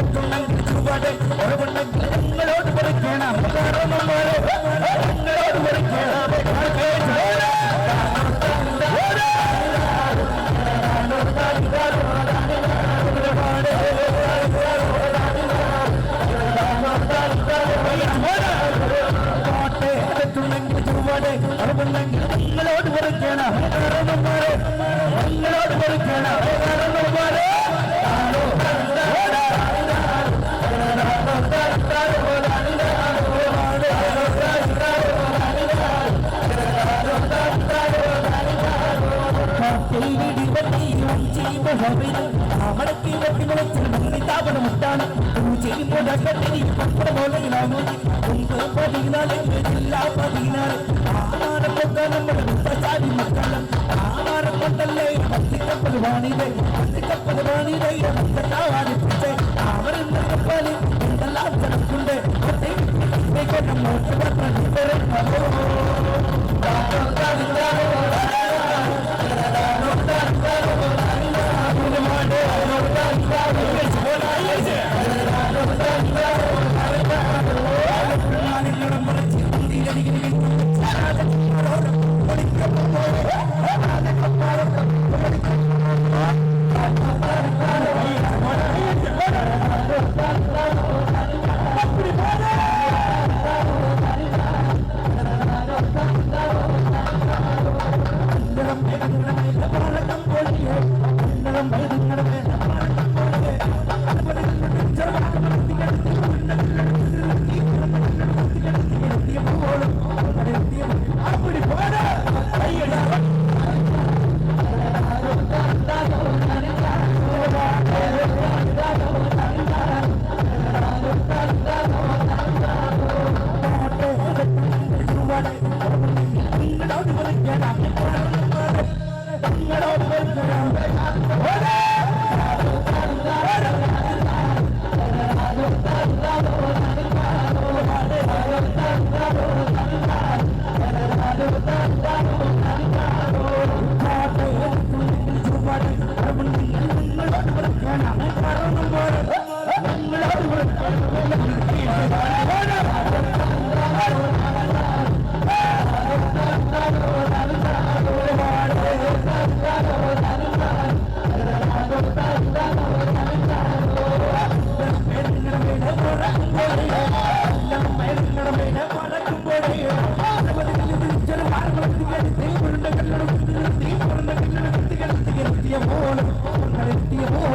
அதற்கும் நன்றி கூபாடு ஒரு வண்ணம் உங்களோடு பறக்கணும் உங்களோடு അവിടേക്ക് സ്ഥാപനമുട്ടാണ് ചെയ്യുമ്പോൾ പതിനാല് എല്ലാ പതിനാല് ആമാരപ്പൊക്കെ നമ്മുടെ മുത്തച്ചാരി മക്കളാണ് ആമാരപ്പൊട്ടല്ലേ പത്തിക്കപ്പതുവാണിതേ പത്തിക്കപ്പതുവാണിതേ മുത്തക്കാവാണിപ്പിച്ചേ അവരെന്തൊക്കെ Hadi! 我。